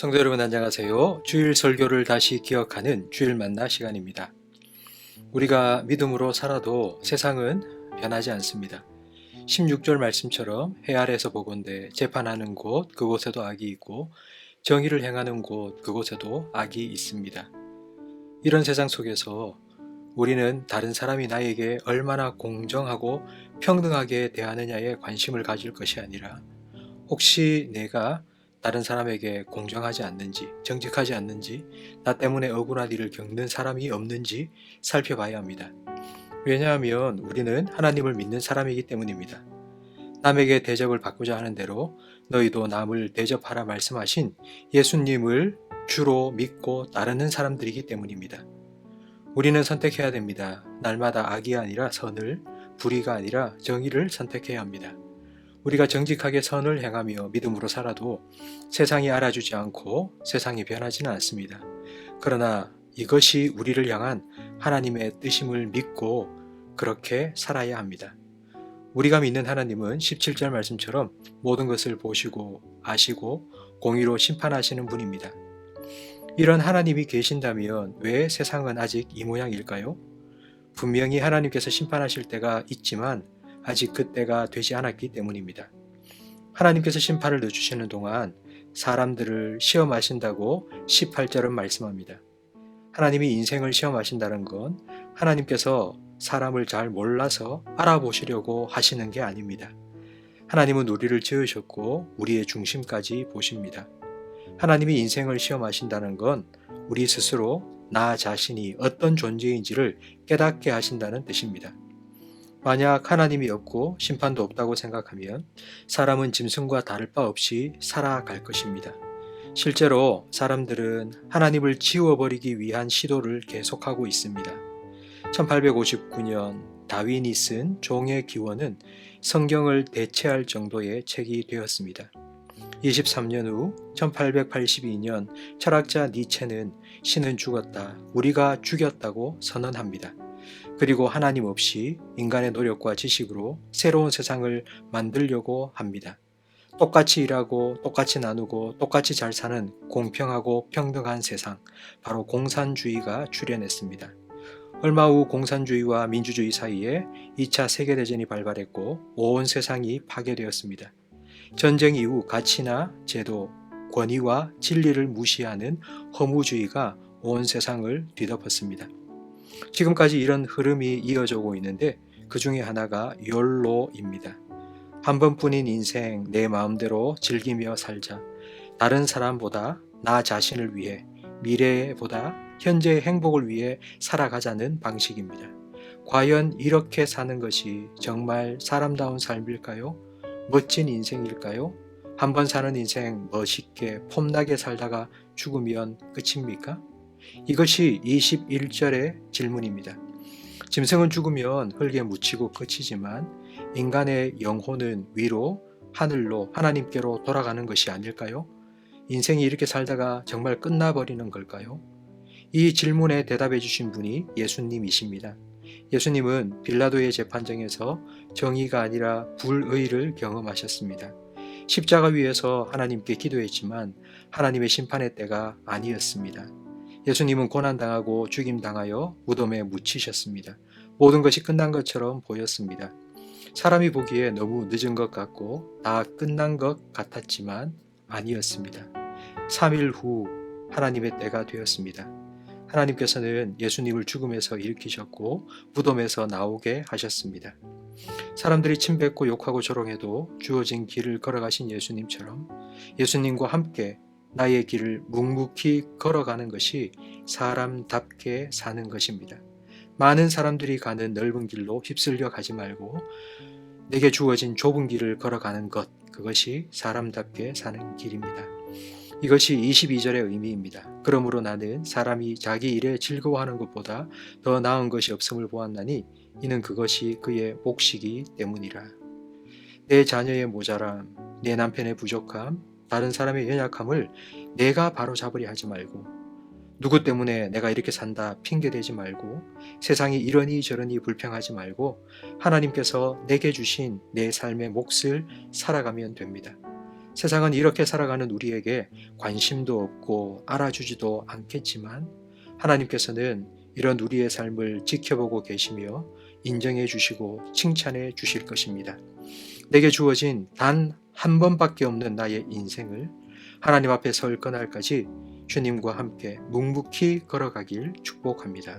성도 여러분 안녕하세요. 주일 설교를 다시 기억하는 주일 만나 시간입니다. 우리가 믿음으로 살아도 세상은 변하지 않습니다. 16절 말씀처럼 해 아래에서 보건대 재판하는 곳 그곳에도 악이 있고 정의를 행하는 곳 그곳에도 악이 있습니다. 이런 세상 속에서 우리는 다른 사람이 나에게 얼마나 공정하고 평등하게 대하느냐에 관심을 가질 것이 아니라 혹시 내가 다른 사람에게 공정하지 않는지, 정직하지 않는지, 나 때문에 억울한 일을 겪는 사람이 없는지 살펴봐야 합니다. 왜냐하면 우리는 하나님을 믿는 사람이기 때문입니다. 남에게 대접을 받고자 하는 대로 너희도 남을 대접하라 말씀하신 예수님을 주로 믿고 따르는 사람들이기 때문입니다. 우리는 선택해야 됩니다. 날마다 악이 아니라 선을, 불의가 아니라 정의를 선택해야 합니다. 우리가 정직하게 선을 행하며 믿음으로 살아도 세상이 알아주지 않고 세상이 변하지는 않습니다. 그러나 이것이 우리를 향한 하나님의 뜻임을 믿고 그렇게 살아야 합니다. 우리가 믿는 하나님은 17절 말씀처럼 모든 것을 보시고 아시고 공의로 심판하시는 분입니다. 이런 하나님이 계신다면 왜 세상은 아직 이 모양일까요? 분명히 하나님께서 심판하실 때가 있지만 아직 그때가 되지 않았기 때문입니다. 하나님께서 심판을 늦추시는 동안 사람들을 시험하신다고 18절은 말씀합니다. 하나님이 인생을 시험하신다는 건 하나님께서 사람을 잘 몰라서 알아보시려고 하시는 게 아닙니다. 하나님은 우리를 지으셨고 우리의 중심까지 보십니다. 하나님이 인생을 시험하신다는 건 우리 스스로 나 자신이 어떤 존재인지를 깨닫게 하신다는 뜻입니다. 만약 하나님이 없고 심판도 없다고 생각하면 사람은 짐승과 다를 바 없이 살아갈 것입니다. 실제로 사람들은 하나님을 지워버리기 위한 시도를 계속하고 있습니다. 1859년 다윈이 쓴 종의 기원은 성경을 대체할 정도의 책이 되었습니다. 23년 후 1882년 철학자 니체는 신은 죽었다, 우리가 죽였다고 선언합니다. 그리고 하나님 없이 인간의 노력과 지식으로 새로운 세상을 만들려고 합니다. 똑같이 일하고 똑같이 나누고 똑같이 잘 사는 공평하고 평등한 세상, 바로 공산주의가 출현했습니다. 얼마 후 공산주의와 민주주의 사이에 2차 세계대전이 발발했고 온 세상이 파괴되었습니다. 전쟁 이후 가치나 제도, 권위와 진리를 무시하는 허무주의가 온 세상을 뒤덮었습니다. 지금까지 이런 흐름이 이어져 오고 있는데 그 중에 하나가 욜로입니다. 한 번뿐인 인생 내 마음대로 즐기며 살자. 다른 사람보다 나 자신을 위해 미래보다 현재의 행복을 위해 살아가자는 방식입니다. 과연 이렇게 사는 것이 정말 사람다운 삶일까요? 멋진 인생일까요? 한번 사는 인생 멋있게 폼나게 살다가 죽으면 끝입니까? 이것이 21절의 질문입니다. 짐승은 죽으면 흙에 묻히고 끝이지만 인간의 영혼은 위로 하늘로 하나님께로 돌아가는 것이 아닐까요? 인생이 이렇게 살다가 정말 끝나버리는 걸까요? 이 질문에 대답해 주신 분이 예수님이십니다. 예수님은 빌라도의 재판정에서 정의가 아니라 불의를 경험하셨습니다. 십자가 위에서 하나님께 기도했지만 하나님의 심판의 때가 아니었습니다. 예수님은 고난당하고 죽임당하여 무덤에 묻히셨습니다. 모든 것이 끝난 것처럼 보였습니다. 사람이 보기에 너무 늦은 것 같고 다 끝난 것 같았지만 아니었습니다. 3일 후 하나님의 때가 되었습니다. 하나님께서는 예수님을 죽음에서 일으키셨고 무덤에서 나오게 하셨습니다. 사람들이 침뱉고 욕하고 조롱해도 주어진 길을 걸어가신 예수님처럼 예수님과 함께 나의 길을 묵묵히 걸어가는 것이 사람답게 사는 것입니다. 많은 사람들이 가는 넓은 길로 휩쓸려 가지 말고 내게 주어진 좁은 길을 걸어가는 것, 그것이 사람답게 사는 길입니다. 이것이 22절의 의미입니다. 그러므로 나는 사람이 자기 일에 즐거워하는 것보다 더 나은 것이 없음을 보았나니 이는 그것이 그의 몫이기 때문이라. 내 자녀의 모자람, 내 남편의 부족함, 다른 사람의 연약함을 내가 바로 잡으려 하지 말고 누구 때문에 내가 이렇게 산다 핑계 대지 말고 세상이 이러니 저러니 불평하지 말고 하나님께서 내게 주신 내 삶의 몫을 살아가면 됩니다. 세상은 이렇게 살아가는 우리에게 관심도 없고 알아주지도 않겠지만 하나님께서는 이런 우리의 삶을 지켜보고 계시며 인정해 주시고 칭찬해 주실 것입니다. 내게 주어진 단 한 번밖에 없는 나의 인생을 하나님 앞에 설 그날까지 주님과 함께 묵묵히 걸어가길 축복합니다.